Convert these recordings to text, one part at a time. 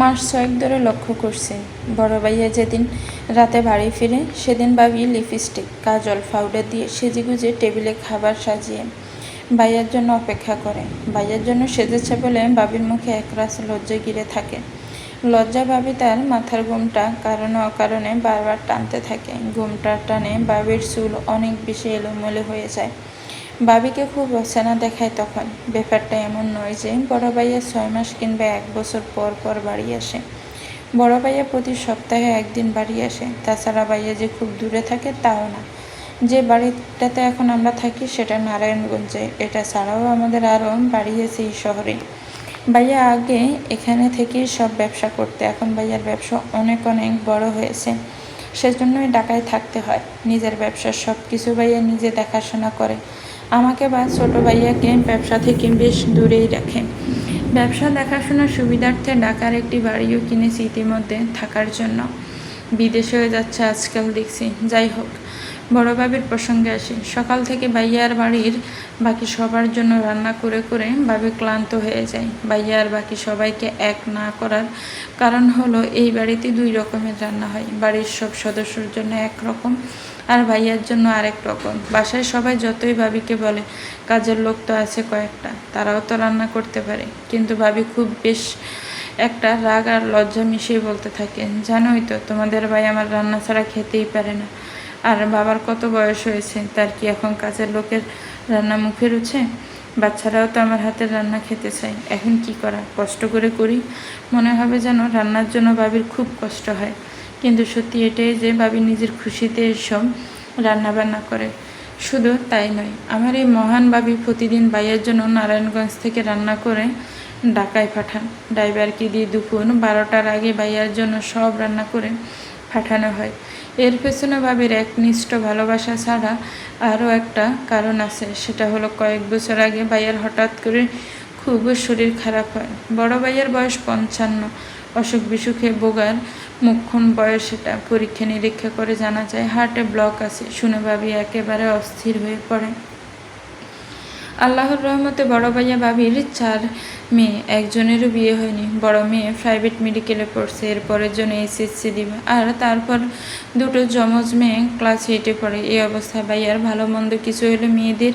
মাস ছয়েক ধরে লক্ষ্য করছি। বড় ভাইয়া যেদিন রাতে বাড়ি ফিরে, সেদিন ভাবি লিপস্টিক, কাজল পাউডার দিয়ে সেজেগুজে টেবিলে খাবার সাজিয়ে ভাইয়ার জন্য অপেক্ষা করে। ভাইয়ার জন্য সেজেছে বলে বাবির মুখে একরাশ লজ্জা গিরে থাকে। লজ্জা ভাবি তার মাথার ঘুমটা কারণে অকারণে বারবার টানতে থাকে। ঘুমটার টানে বাবির চুল অনেক বেশি এলোমেলো হয়ে যায়। বাবিকে খুব অচেনা দেখায় তখন। ব্যাপারটা এমন নয় যে বড় ভাইয়া ছয় মাস কিংবা এক বছর পর পর বাড়ি আসে। বড় ভাইয়া প্রতি সপ্তাহে একদিন বাড়ি আসে। তাছাড়া ভাইয়া যে খুব দূরে থাকে তাও না। যে বাড়িটাতে এখন আমরা থাকি সেটা নারায়ণগঞ্জে। এটা ছাড়াও আমাদের আরও বাড়ি আছে এই শহরে। ভাইয়া আগে এখানে থেকেই সব ব্যবসা করতে। এখন ভাইয়ার ব্যবসা অনেক অনেক বড় হয়েছে। সেজন্যই ঢাকায় থাকতে হয়। নিজের ব্যবসার সব কিছু ভাইয়া নিজে দেখাশোনা করে। আমাকে বা ছোট ভাইয়াকে ব্যবসা থেকে বেশ দূরেই রাখে। ব্যবসা দেখাশোনার সুবিধার্থে ঢাকার একটি বাড়িও কিনেছি ইতিমধ্যে থাকার জন্য। বিদেশে হয়ে যাচ্ছে আজকাল দেখছি। যাই হোক, বড় বাবির প্রসঙ্গে আসি। সকাল থেকে ভাইয়ার বাড়ির বাকি সবার জন্য রান্না করে করে বাবি ক্লান্ত হয়ে যায়। ভাইয়া আর বাকি সবাইকে এক না করার কারণ হলো, এই বাড়িতে দুই রকমের রান্না হয়। বাড়ির সব সদস্যর জন্য এক রকম আর ভাইয়ার জন্য আরেক রকম। বাসায় সবাই যতই ভাবিকে বলে, কাজের লোক তো আছে কয়েকটা, তারাও তো রান্না করতে পারে। কিন্তু ভাবি খুব বেশ একটা রাগ আর লজ্জা মিশিয়ে বলতে থাকে জানোই তো, তোমাদের ভাই আমার রান্না ছাড়া খেতেই পারে না। আর বাবার কত বয়স হয়েছে, তার কি এখন কাজের লোকের রান্না মুখে রুছে বাচ্চারাও তো আমার হাতের রান্না খেতে চায়, এখন কি করা? কষ্ট করে করি, মনে হবে যেন রান্নার জন্য বাবির খুব কষ্ট হয়। কিন্তু সত্যি এটাই যে বাবি নিজের খুশিতে এসব রান্না বান্না করে। শুধু তাই নয়, আমার এই মহান বাবি প্রতিদিন বাইয়ের জন্য নারায়ণগঞ্জ থেকে রান্না করে ঢাকায় পাঠান। ড্রাইভারকে দিয়ে দুপুর বারোটার আগে বাইয়ার জন্য সব রান্না করে পাঠানো হয়। এর পেছনে বাবির একনিষ্ঠ ভালোবাসা ছাড়া আরও একটা কারণ আছে, সেটা হলো কয়েক বছর আগে ভাইয়ার হঠাৎ করে খুব শরীর খারাপ হয়। বড় ভাইয়ের বয়স পঞ্চান্ন অসুখ বিসুখে বোগার মুখ্যণ বয়স এটা পরীক্ষা নিরীক্ষা করে জানা যায়, হার্টে ব্লক আছে, শুনে ভাবি একেবারে অস্থির হয়ে পড়ে। আল্লাহর রহমতে বড় ভাইয়া বাবির চার মেয়ে, একজনেরও বিয়ে হয়নি। বড় মেয়ে প্রাইভেট মেডিকেলে পড়ছে, এরপরের জন্য এসএসসি দিবে। আর তারপর দুটো যমজ মেয়ে ক্লাস এইটে পড়ে। এই অবস্থায় ভাইয়ার ভালো মন্দ কিছু হলে মেয়েদের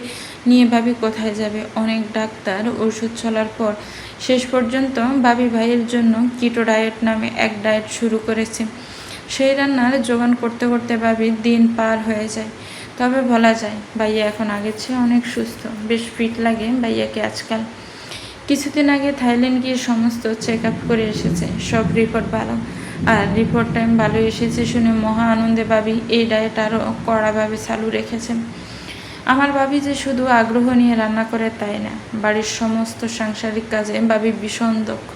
নিয়ে ভাবি কোথায় যাবে? অনেক ডাক্তার, ওষুধ চলার পর শেষ পর্যন্ত বাবি ভাইয়ের জন্য কিটো ডায়েট নামে এক ডায়েট শুরু করেছে। সেই রান্নার জোগান করতে করতে ভাবি দিন পার হয়ে যায়। তবে বলা যায়, ভাইয়া এখন আগের চেয়ে অনেক সুস্থ, বেশ ফিট লাগে ভাইয়াকে আজকাল। কিছুদিন আগে থাইল্যান্ড গিয়ে সমস্ত চেক আপ করে এসেছে, সব রিপোর্ট ভালো। আর রিপোর্ট টাইম ভালো এসেছে শুনে মহা আনন্দে ভাবি, এই ডায়েট আরও কড়াভাবে চালু রেখেছেন আমার ভাবি যে শুধু আগ্রহ নিয়ে রান্না করে তাই না, বাড়ির সমস্ত সাংসারিক কাজে ভাবি ভীষণ দক্ষ।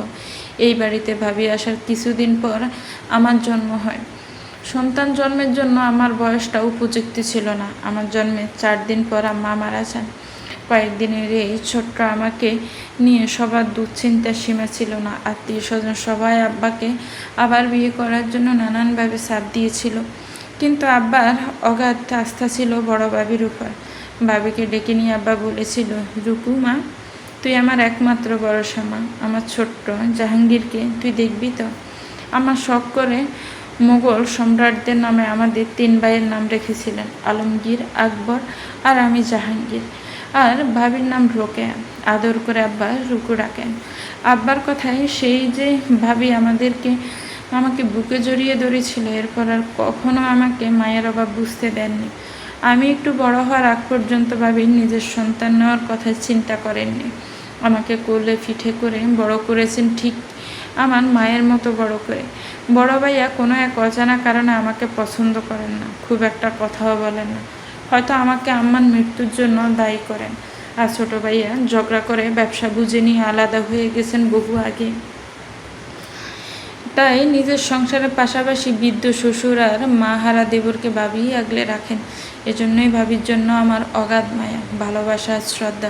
এই বাড়িতে ভাবি আসার কিছুদিন পর আমার জন্ম হয়। সন্তান জন্মের জন্য আমার বয়সটা উপযুক্ত ছিল না। আমার জন্মের চার দিন পর মা মারা যান। কয়েকদিনের এই ছোট্ট আমাকে নিয়ে সবার দুশ্চিন্তার সীমা ছিল না। আত্মীয় স্বজন সবাই আব্বাকে আবার বিয়ে করার জন্য নানানভাবে চাপ দিয়েছিল। কিন্তু আব্বার অগাধ আস্থা ছিল বড় বাবির উপর। বাবিকে ডেকে নিয়ে আব্বা বলেছিল রুকু মা, তুই আমার একমাত্র ভরসা মা আমার ছোট্ট জাহাঙ্গীরকে তুই দেখবি তো? আমার শখ করে মোগল সম্রাটদের নামে আমাদের তিন ভাইয়ের নাম রেখেছিলেন, আলমগীর, আকবর আর আমি জাহাঙ্গীর। আর ভাবির নাম রোকেয়া। আদর করে আব্বা রুকু রাখেন আব্বার কথায় সেই যে ভাবি আমাদেরকে, আমাকে বুকে জড়িয়ে ধরেছিল, এরপর আর কখনো আমাকে মায়ের অভাব বুঝতে দেননি। আমি একটু বড় হওয়ার আগ পর্যন্ত ভাবি নিজের সন্তান নেওয়ার কথা চিন্তা করেননি। আমাকে কোলে ফিঠে করে বড় করেছেন ঠিক আমার মায়ের মতো বড় করে। বড় ভাইয়া কোনো এক অজানা কারণে আমাকে পছন্দ করেন না, খুব একটা কথাও বলেন না। হয়তো আমাকে আম্মার মৃত্যুর জন্য দায়ী করেন। আর ছোটো ভাইয়া ঝগড়া করে ব্যবসা বুঝে নিয়ে আলাদা হয়ে গেছেন বহু আগে। তাই নিজের সংসারের পাশাপাশি বৃদ্ধ শ্বশুর আর মা হারা দেবরকে ভাবি আগলে রাখেন। এজন্যই ভাবির জন্য আমার অগাধ মায়া, ভালোবাসা, শ্রদ্ধা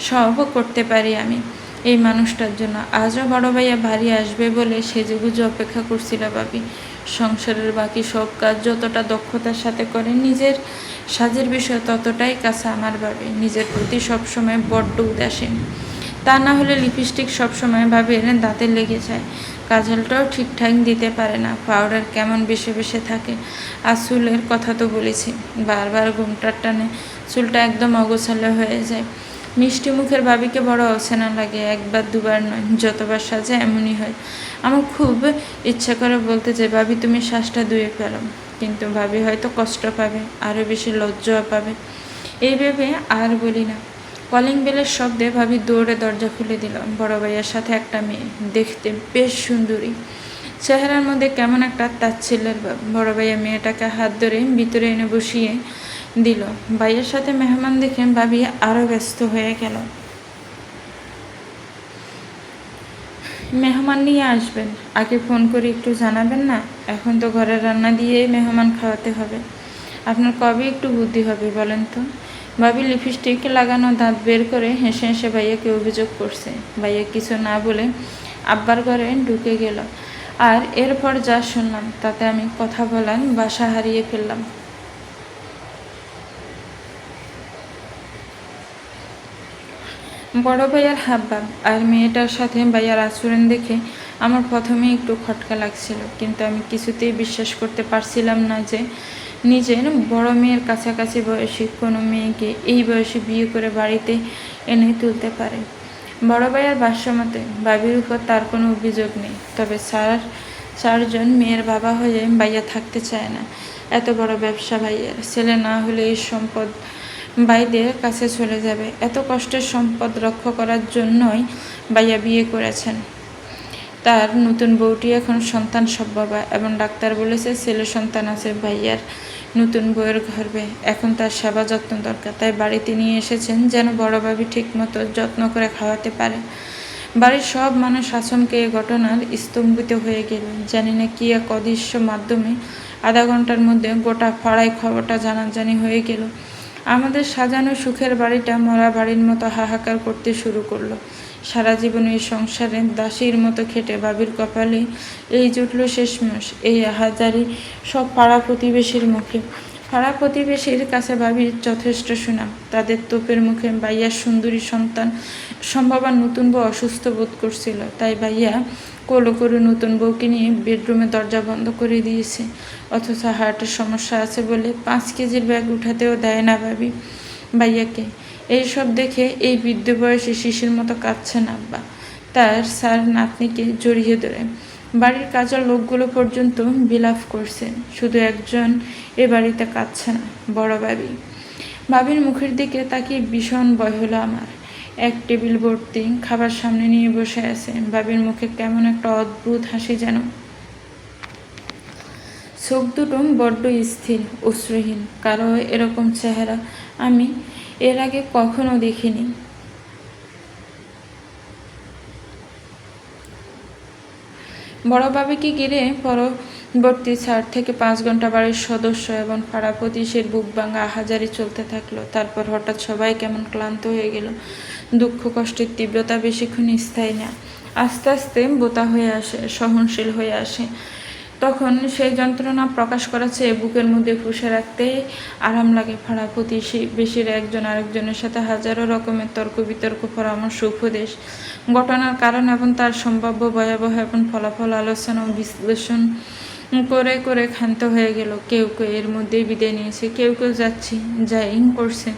সব করতে পারি আমি। এই মানুষটার জন্য আজও বড় ভাইয়া ভারী আসবে বলে সেজেগুজে অপেক্ষা করছিল ভাবি। সংসারের বাকি সব কাজ যতটা দক্ষতার সাথে করে নিজের সাজের বিষয় ততটাই কাছে আমার ভাবে। নিজের প্রতি সবসময় বড্ড উদাসীন। তা না হলে লিপস্টিক সবসময় ভাবে দাঁতে লেগে যায়। কাজলটাও ঠিকঠাক দিতে পারে না। পাউডার কেমন বেশি বেশি থাকে? আর চুলের কথা তো বলেছি। বারবার ঘুমটার টানে চুলটা একদম অগোছালো হয়ে যায়। মিষ্টি মুখের ভাবিকে বড় অচেনা লাগে, একবার দুবার নয়, যতবার সাজে এমনই হয়। আমার খুব ইচ্ছা করে বলতে যে, ভাবি, তুমি শ্বাসটা ধুয়ে ফেলো। কিন্তু ভাবি হয়তো কষ্ট পাবে, আরও বেশি লজ্জাও পাবে। এই ভেবে আর বলি না। কলিং বেলের শব্দে ভাবি দৌড়ে দরজা খুলে দিল বড় ভাইয়ের সাথে একটা মেয়ে। দেখতে বেশ সুন্দরী। চেহারার মধ্যে কেমন একটা তাচ্ছিল্যের ভাব। বড় ভাইয়া মেয়েটাকে হাত ধরে ভিতরে এনে বসিয়ে দিল। ভাইয়ের সাথে মেহমান দেখে ভাবি আরও ব্যস্ত হয়ে গেল। মেহমান নিয়ে আসবেন। আগে ফোন করে একটু জানাবেন না? এখন তো ঘরে রান্না দিয়েই মেহমান খাওয়াতে হবে। আপনার কবে একটু বুদ্ধি হবে বলেন তো? ভাবি লিপস্টিক লাগানো দাঁত বের করে হেসে হেসে ভাইয়াকে অভিযোগ করছে। ভাইয়া কিছু না বলে আব্বার ঘরে ঢুকে গেল। আর এরপর যা শুনলাম, তাতে আমি কথা বলার বাসা হারিয়ে ফেললাম। বড় ভাইয়ার হাবভাব আর মেয়েটার সাথে ভাইয়ার আচরণ দেখে আমার প্রথমে একটু খটকা লাগছিল। কিন্তু আমি কিছুতেই বিশ্বাস করতে পারছিলাম না যে নিজের বড় মেয়ের কাছাকাছি বয়সী কোনো মেয়েকে এই বয়সে বিয়ে করে বাড়িতে এনে তুলতে পারে। বড় ভাইয়ার ভাষ্যমতে বাবির উপর তার কোনো অভিযোগ নেই। তবে স্যার চারজন মেয়ের বাবা হয়ে বাইয়া থাকতে চায় না। এত বড় ব্যবসা ভাইয়ের। ছেলে না হলে এই সম্পদ ভাইদের কাছে চলে যাবে। এত কষ্টের সম্পদ রক্ষা করার জন্যই ভাইয়া বিয়ে করেছেন। তার নতুন বউটি এখন সন্তান সব বাবা এবং ডাক্তার বলেছে ছেলে সন্তান আছে ভাইয়ার। নতুন বউয়ের গর্বে এখন তার সেবা যত্ন দরকার, তাই বাড়িতে নিয়ে এসেছেন যেন বড় ভাবি ঠিকমতো যত্ন করে খাওয়াতে পারে। বাড়ির সব মানুষ আচমকে এ ঘটনার স্তম্ভিত হয়ে গেল জানি না কি এক অদৃশ্য মাধ্যমে আধা ঘণ্টার মধ্যে গোটা পাড়ায় খবরটা জানাজানি হয়ে গেল। আমাদের সাজানো সুখের বাড়িটা মরা বাড়ির মতো হাহাকার করতে শুরু করল। সারা জীবন এই সংসারে দাসীর মতো খেটে বাবির কপালে এই জুটল শেষমাস এই হাজারি সব পাড়া প্রতিবেশীর মুখে। পাড়া প্রতিবেশীর কাছে বাবির যথেষ্ট সুনাম। তাদের তোপের মুখে বাইয়ার সুন্দরী সন্তান সম্ভব নতুন বউ অসুস্থ বোধ করছিল। তাই ভাইয়া কোলো করে নতুন বউকে নিয়ে বেডরুমে দরজা বন্ধ করে দিয়েছে। অথচ হার্টের সমস্যা আছে বলে পাঁচ কেজির ব্যাগ উঠাতেও দেয় না ভাবি ভাইয়াকে। এইসব দেখে এই বৃদ্ধ বয়সে শিশির মতো কাঁদছেন আব্বা। তার স্যার নাতনিকে জড়িয়ে ধরে। বাড়ির কাজের লোকগুলো পর্যন্ত বিলাপ করছে। শুধু একজন এ বাড়িতে কাঁদছে না বড় বাবি বাবির মুখের দিকে তাকিয়ে ভীষণ ভয় হলো আমার। এক টেবিল ভর্তি খাবার সামনে নিয়ে বসে আছে। বাবির মুখে কেমন একটা অদ্ভুত হাসি যেন। চোখ দুটো বড্ড স্থির, অশ্রুহীন, কারও এরকম চেহারা আমি এর আগে কখনো দেখিনি। বড় বাবিকে ঘিরে পরবর্তী চার থেকে পাঁচ ঘণ্টা বাড়ির সদস্য এবং পাড়া প্রতিশের বুক ভাঙা আহাজারি চলতে থাকল। তারপর হঠাৎ সবাই কেমন ক্লান্ত হয়ে গেল। দুঃখ, কষ্টের তীব্রতা বেশিক্ষণ স্থায়ী না। আস্তে আস্তে বোতা হয়ে আসে, সহনশীল হয়ে আসে। তখন সেই যন্ত্রণা প্রকাশ করা চেয়ে বুকের মধ্যে ফুসে রাখতে। আরাম লাগে ফাড়া প্রতিবেশী বেশির একজন আরেকজনের সাথে হাজারো রকমের তর্ক বিতর্ক, পরামর্শ, উপদেশ। ঘটনার কারণ এবং তার সম্ভাব্য ভয়াবহ এবং ফলাফল আলোচনা ও বিশ্লেষণ করে করে ক্ষান্ত হয়ে গেল। কেউ কেউ এর মধ্যেই বিদায় নিয়েছে, কেউ কেউ যাচ্ছি যাই করছে।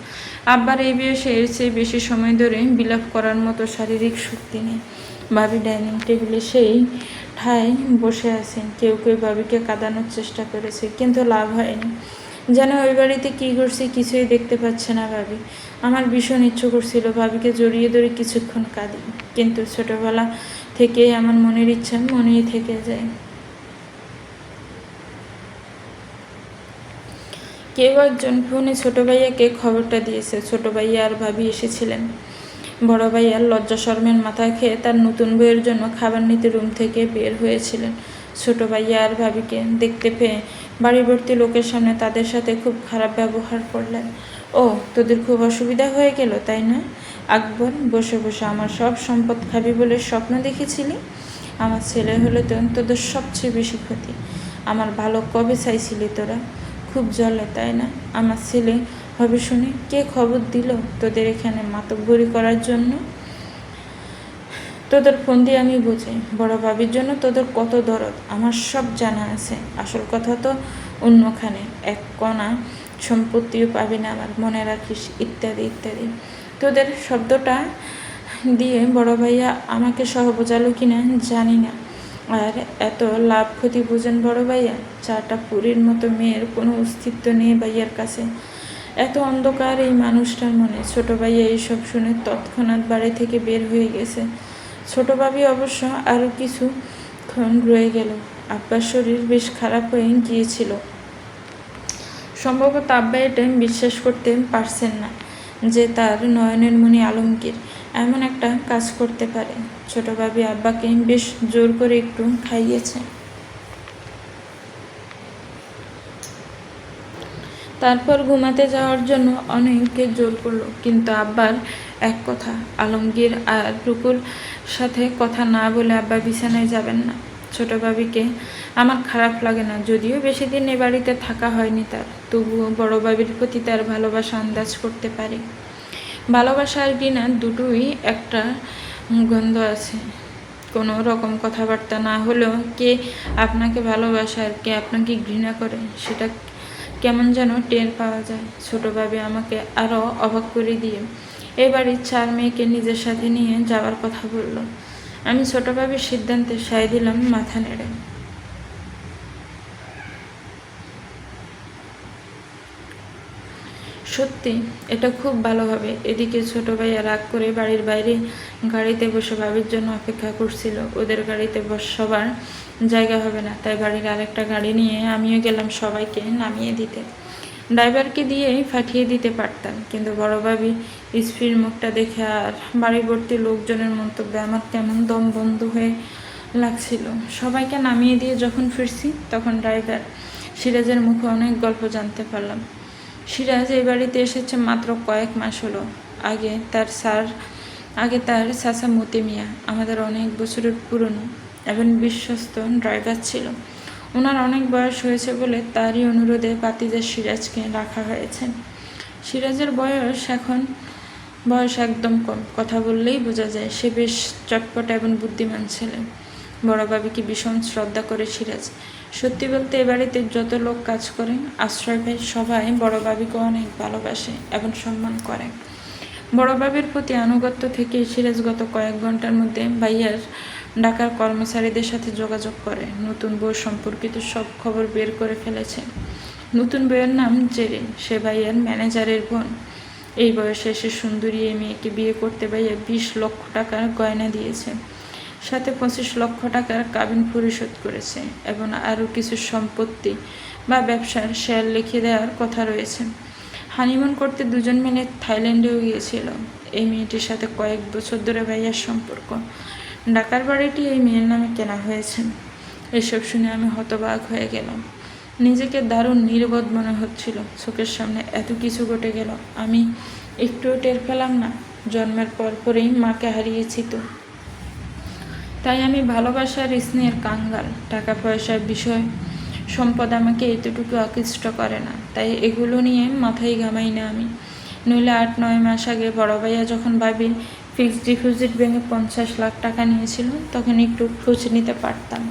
আব্বার এই বয়সে এর চেয়ে বেশি সময় ধরে বিলাপ করার মতো শারীরিক শক্তি নেই। ভাবি ডাইনিং টেবিলে সেই ঠায় বসে আছেন। কেউ কেউ ভাবিকে কাঁদানোর চেষ্টা করেছে, কিন্তু লাভ হয়নি। যেন ওই বাড়িতে কী করছি কিছুই দেখতে পাচ্ছে না ভাবি। আমার ভীষণ ইচ্ছে করছিল ভাবিকে জড়িয়ে ধরে কিছুক্ষণ কাঁদি, কিন্তু ছোটোবেলা থেকেই আমার মনের ইচ্ছা মনেই থেকে যায়। কেউ একজন ফোনে ছোটো ভাইয়াকে খবরটা দিয়েছে। ছোটো ভাইয়া আর ভাবি এসেছিলেন। বড় ভাইয়ার লজ্জা শর্মের মাথা খেয়ে তার নতুন বইয়ের জন্য খাবার নিতে রুম থেকে বের হয়েছিলেন। ছোট ভাইয়া আর ভাবিকে দেখতে পেয়ে বাড়িবর্তী লোকের সামনে তাদের সাথে খুব খারাপ ব্যবহার করলেন। ও, তোদের খুব অসুবিধা হয়ে গেল, তাই না? আকবর, বসে বসে আমার সব সম্পদ খাবি বলে স্বপ্ন দেখেছিলি? আমার ছেলে হলে তো তোদের সবচেয়ে বেশি ক্ষতি। আমার ভালো কবে চাইছিলি তোরা? খুব জলে, তাই না? আমার ছেলে হবে শুনে কে খবর দিল তোদের এখানে মাতব্বরি করার জন্য? তোদের ফোন দিয়ে আমি বুঝি বড় ভাবির জন্য তোদের কত দরদ? আমার সব জানা আছে। আসল কথা তো অন্যখানে। এক কণা সম্পত্তিও পাবি না আমার মনে রাখিস, ইত্যাদি ইত্যাদি। তোদের শব্দটা দিয়ে বড় ভাইয়া আমাকে সহ বোঝালো কিনা জানি না। আর এত লাভ ক্ষতি বুঝেন বড় ভাইয়া? চারটা পুরীর মতো মেয়ের কোনো অস্তিত্ব নেই ভাইয়ার কাছে। এত অন্ধকার এই মানুষটার মনে। ছোট ভাইয়া এইসব শুনে তৎক্ষণাৎ বাড়ি থেকে বের হয়ে গেছে। ছোট ভাবি অবশ্য আরও কিছুক্ষণ রয়ে গেল। আব্বার শরীর বেশ খারাপ হয়ে গিয়েছিল। সম্ভবত আব্বা এটা বিশ্বাস করতে পারছেন না যে তার নয়নের মণি আলমগীর এমন একটা কাজ করতে পারে। ছোট ভাবি আব্বাকে বেশ জোর করে একটু খাইয়েছে। তারপর ঘুমাতে যাওয়ার জন্য অনেককে জোর করল। কিন্তু আব্বার এক কথা, আলমগীর আর টুকুর সাথে কথা না বলে আব্বা বিছানায় যাবেন না। ছোট ভাবিকে আমার খারাপ লাগে না, যদিও বেশি দিন এ বাড়িতে থাকা হয়নি তার। তবুও বড় ভাবির প্রতি তার ভালোবাসা আন্দাজ করতে পারি। ভালোবাসা আর দুটোই একটা গন্ধ আছে। কোনো রকম কথাবার্তা না হলেও কে আপনাকে ভালোবাসে আর কে আপনাকে ঘৃণা করে, সেটা কেমন যেন টের পাওয়া যায়। ছোটোভাবে আমাকে আরও অবাক করে দিয়ে এ বাড়ির চার মেয়েকে নিজের সাথে নিয়ে যাওয়ার কথা বলল। আমি ছোটোভাবে সিদ্ধান্তে সায় দিলাম মাথা নেড়ে। সত্যি, এটা খুব ভালো হবে। এদিকে ছোট ভাইয়া রাগ করে বাড়ির বাইরে গাড়িতে বসে ভাবির জন্য অপেক্ষা করছিল। ওদের গাড়িতে বস, সবার জায়গা হবে না। তাই বাড়ির আরেকটা গাড়ি নিয়ে আমিও গেলাম সবাইকে নামিয়ে দিতে। ড্রাইভারকে দিয়েই পাঠিয়ে দিতে পারতাম। কিন্তু বড় ভাবি স্ত্রীর মুখটা দেখে আর বাড়ি ভর্তি লোকজনের মন্তব্যে আমার কেমন দম বন্ধ হয়ে লাগছিল। সবাইকে নামিয়ে দিয়ে যখন ফিরছি, তখন ড্রাইভার সিরাজের মুখে অনেক গল্প জানতে পারলাম। সিরাজ এই বাড়িতে এসেছে মাত্র কয়েক মাস হলো। আগে তার স্যার, আগে তার চাচা মতি মিয়া, আমাদের অনেক বছরের পুরনো। এবং বিশ্বস্ত ড্রাইভার ছিল। ওনার অনেক বয়স হয়েছে বলে তারই অনুরোধে পাতিজা সিরাজকে রাখা হয়েছে। সিরাজের বয়স এখন, বয়স একদম কম। কথা বললেই বোঝা যায় সে বেশ চটপট এবং বুদ্ধিমান ছেলে। বড় বাবিকে ভীষণ শ্রদ্ধা করে সিরাজ। সত্যি বলতে এ বাড়িতে যত লোক কাজ করে, আশ্রয় পায় সবাই বড় বাবিকে অনেক ভালোবাসে এবং সম্মান করে। বড় বাবির প্রতি আনুগত্য থেকে সিরাজ গত কয়েক ঘণ্টার মধ্যে ভাইয়ার ঢাকার কর্মচারীদের সাথে যোগাযোগ করে। নতুন বউ সম্পর্কিত সব খবর বের করে ফেলেছে। নতুন বইয়ের নাম জেরিন। সে ভাইয়ার ম্যানেজারের বোন। এই বয়সে এসে সুন্দরী এই মেয়েকে বিয়ে করতে ভাইয়া বিশ লক্ষ টাকার গয়না দিয়েছে। সাথে পঁচিশ লক্ষ টাকার কাবিন পরিশোধ করেছে এবং আরও কিছু সম্পত্তি বা ব্যবসার শেয়ার লিখে দেওয়ার কথা রয়েছে। হানিমুন করতে দুজন মিলে থাইল্যান্ডেও গিয়েছিল। এই মেয়েটির সাথে কয়েক বছর ধরে ভাইয়ার সম্পর্ক। ডাকার বাড়িটি এই মেয়ের নামে কেনা হয়েছে। এসব শুনে আমি হতবাক হয়ে গেলাম। নিজেকে দারুণ নির্বোধ মনে হচ্ছিল। চোখের সামনে এত কিছু ঘটে গেল। আমি একটুও টের পেলাম না। জন্মের পর পরেই মাকে হারিয়েছি তো। তাই আমি ভালোবাসার স্নেহের কাঙ্গাল, টাকা পয়সার বিষয় সম্পদ আমাকে এতটুকু আকৃষ্ট করে না, তাই এগুলো নিয়ে মাথায় ঘামাই না আমি। নইলে আট, নয় মাস আগে বড় ভাইয়া যখন ভাবি ফিক্সড ডিপোজিট ব্যাঙ্কে পঞ্চাশ লাখ টাকা নিয়েছিল, তখন একটু খোঁজ নিতে পারতাম।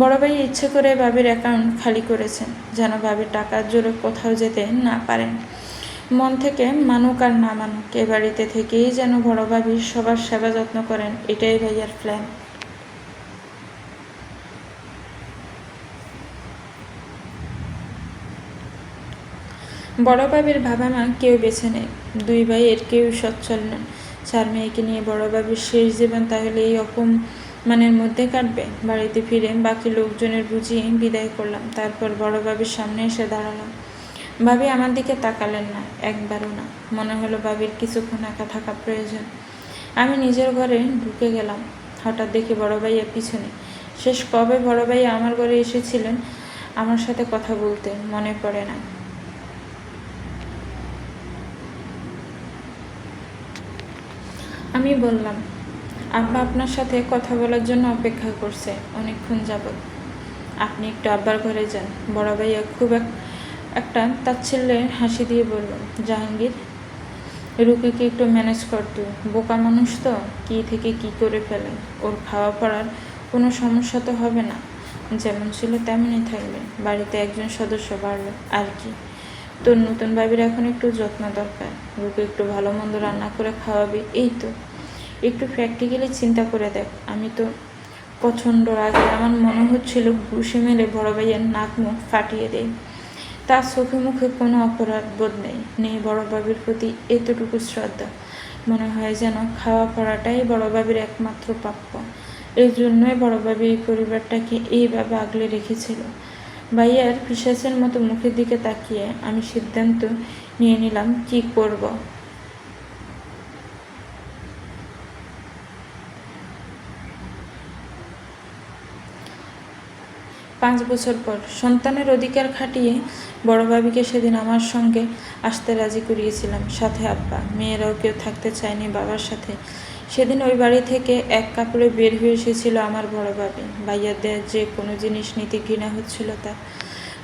বড় ভাই ইচ্ছে করে বাবির অ্যাকাউন্ট খালি করেছেন যেন বাবির টাকার জোরে কোথাও যেতে না পারেন মন থেকে মানুক আর না মানুক, এ বাড়িতে থেকেই যেন বড় ভাবি সবার সেবা যত্ন করেন, এটাই ভাইয়ার প্ল্যান বড় বাবির বাবা মা কেউ বেছে নেয়। দুই ভাইয়ের কেউ সচ্ছল নন। চার মেয়েকে নিয়ে বড় বাবির শেষ জীবন তাহলে এই অপম মানের মধ্যে কাটবে? বাড়িতে ফিরে বাকি লোকজনের বুঝিয়ে বিদায় করলাম। তারপর বড় বাবির সামনে এসে দাঁড়ালাম ভাবি আমার দিকে তাকালেন না, একবারও না। মনে হলো বাবির কিছুক্ষণ একা থাকা প্রয়োজন। আমি নিজের ঘরে ঢুকে গেলাম। হঠাৎ দেখি বড় ভাইয়া পিছনে। শেষ কবে বড় ভাইয়া আমার ঘরে এসেছিলেন, আমার সাথে কথা বলতে মনে পড়ে না। আমি বললাম, আব্বা আপনার সাথে কথা বলার জন্য অপেক্ষা করছে, অনেকক্ষণ যাবৎ। আপনি একটু আব্বার ঘরে যান। বড় ভাইয়া খুব এক, একটা তাচ্ছিল্যের হাসি দিয়ে বলল, জাহাঙ্গীর, রুকিকে একটু ম্যানেজ কর তুই। বোকা মানুষ তো, কী থেকে কি করে ফেলে। ওর খাওয়া পড়ার কোনো সমস্যা তো হবে না। যেমন ছিল তেমনই থাকবে। বাড়িতে একজন সদস্য বাড়লো আর কি। তোর নতুন বাবির এখন একটু যত্ন দরকার। রুকে একটু ভালো মন্দ রান্না করে খাওয়াবি। এই তো। একটু প্র্যাকটিক্যালি চিন্তা করে দেখ। আমি তো প্রচণ্ড আগে আমার মনে হচ্ছিল ঘুষে মেরে বড় ভাইয়ের নাক মুখ ফাটিয়ে দেয় তার চোখে মুখে কোনো অপরাধ বোধ নেই। নেই বড় বাবির প্রতি এতটুকু শ্রদ্ধা। মনে হয় যেন খাওয়া পড়াটাই বড় বাবির একমাত্র প্রাপ্য। এই জন্যই বড় বাবি এই পরিবারটাকে এইভাবে আগলে রেখেছিল। ভাইয়ার পিসাচের মতো মুখের দিকে তাকিয়ে আমি সিদ্ধান্ত নিয়ে নিলাম, কি করব? পাঁচ বছর পর সন্তানের অধিকার খাটিয়ে বড় ভাবিকে সেদিন আমার সঙ্গে আসতে রাজি করিয়েছিলাম। সাথে আব্বা, মেয়েরাও কেউ থাকতে চায়নি বাবার সাথে। সেদিন ওই বাড়ি থেকে এক কাপড়ে বের হয়ে এসেছিল আমার বড় ভাবি। ভাইয়াদের যে কোনো জিনিস নিতে ঘৃণা হচ্ছিল তা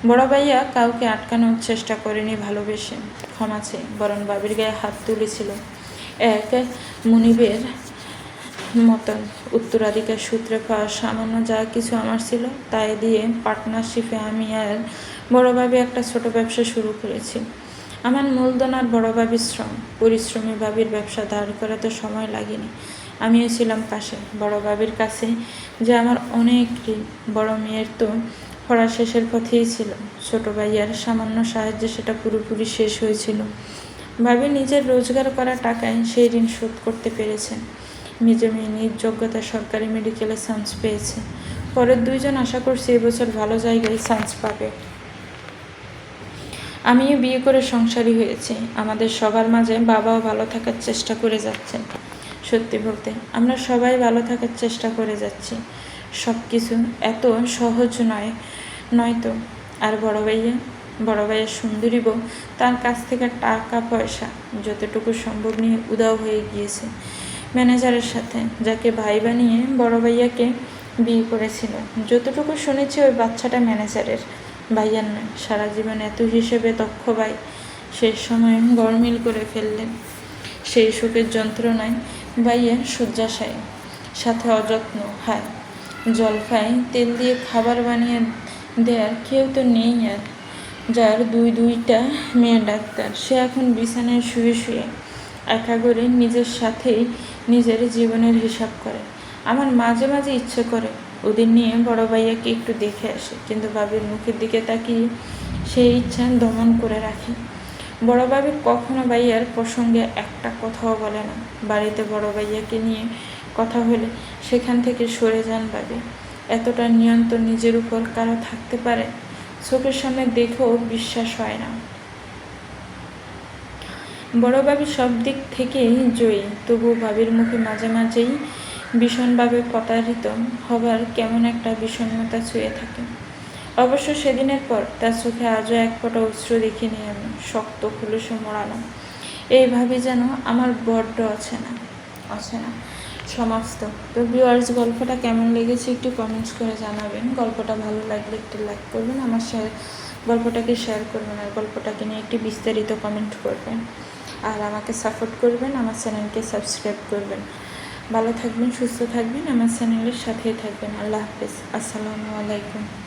বড় ভাইয়া কাউকে আটকানোর চেষ্টা করেনি ভালোবেসে। ক্ষমা চেয়ে। বরং বাবির গায়ে হাত তুলেছিল। এক মুনিবের মতন উত্তরাধিকার সূত্রে পাওয়া সামান্য যা কিছু আমার ছিল, তাই দিয়ে পার্টনারশিপে আমি আর বড়োভাবে একটা ছোট ব্যবসা শুরু করেছি। আমার মূলধন আর বড় বাবির শ্রম। পরিশ্রমী বাবির ব্যবসা দাঁড় করাতে সময় লাগেনি। আমিও ছিলাম পাশে। বড় বাবির কাছে যে আমার অনেক বড় মেয়ের তো পড়া শেষের পথেই ছিল। ছোট ভাইয়ার সামান্য সাহায্যে সেটা পুরোপুরি শেষ হয়েছিল। ভাবি নিজের রোজগার করা টাকায় সেই ঋণ শোধ করতে পেরেছেন। নিজে মেয়ে নিজ যোগ্যতা সরকারি মেডিকেলে চান্স পেয়েছে। পরের দুইজন আশা করছি এবছর ভালো জায়গায় চান্স পাবে। আমিও বিয়ে করে সংসারী হয়েছি। আমাদের সবার মাঝে বাবাও ভালো থাকার চেষ্টা করে যাচ্ছেন। সত্যি বলতে, আমরা সবাই ভালো থাকার চেষ্টা করে যাচ্ছি। সব কিছু এত সহজ নয়। নয়তো, আর বড় ভাইয়া, বড় ভাইয়ের সুন্দরী বউ, তার কাছ থেকে টাকা, পয়সা যতটুকু সম্ভব নিয়ে উদাও হয়ে গিয়েছে। ম্যানেজারের সাথে, যাকে ভাই বানিয়ে বড় ভাইয়াকে বিয়ে করেছিল। যতটুকু শুনেছি ওই বাচ্চাটা ম্যানেজারের। ভাইয়ার নয়, সারা জীবন এত হিসেবে দক্ষ ভাই শেষ সময় গরমিল করে ফেললেন। সেই সুখের যন্ত্রণায় ভাইয়া শয্যাশায়, সাথে অযত্ন, হায় জলফাই তেল দিয়ে খাবার বানিয়ে দেয়ার কেউ তো নেই আর যার দুই দুইটা মেয়ে ডাক্তার। সে এখন বিছানায় শুয়ে শুয়ে একা করে নিজের সাথেই নিজের জীবনের হিসাব করে। আমার মাঝে মাঝে ইচ্ছে করে, ওদের নিয়ে বড় ভাইয়াকে একটু দেখে আসে। কিন্তু বাবির মুখের দিকে তাকিয়ে সেই ইচ্ছা দমন করে রাখি। বড় বাবি কখনো ভাইয়ার প্রসঙ্গে একটা কথাও বলে না। বাড়িতে বড় ভাইয়াকে নিয়ে কথা হলে সেখান থেকে সরে যান ভাবি এতটা নিয়ন্ত্রণ নিজের উপর কারও থাকতে পারে? চোখের সামনে দেখেও বিশ্বাস হয় না। বড় ভাবি সব দিক থেকেই জয়ী তবু ভাবির মুখে মাঝে মাঝেই ভীষণভাবে প্রতারিত হবার কেমন একটা বিষণ্ণতা ছুঁয়ে থাকে। অবশ্য সেদিনের পর তার চোখে আজও এক ফোঁটা অশ্রু দেখিনি আমি শক্ত খুলুসে মরালাম এইভাবে যেন আমার বড্ড আছে না আছে না সমাপ্ত। তো ভিউয়ার্স গল্পটা কেমন লেগেছে একটু কমেন্টস করে জানাবেন। গল্পটা ভালো লাগলে একটু লাইক করবেন, আমার শেয়ার গল্পটাকে শেয়ার করবেন আর গল্পটাকে নিয়ে একটি বিস্তারিত কমেন্ট করবেন। আর আমাকে সাপোর্ট করবেন, আমার চ্যানেলকে সাবস্ক্রাইব করবেন। ভালো থাকবেন, সুস্থ থাকবেন, আমার চ্যানেলের সাথেই থাকবেন। আল্লাহ হাফেজ। আসসালামু আলাইকুম।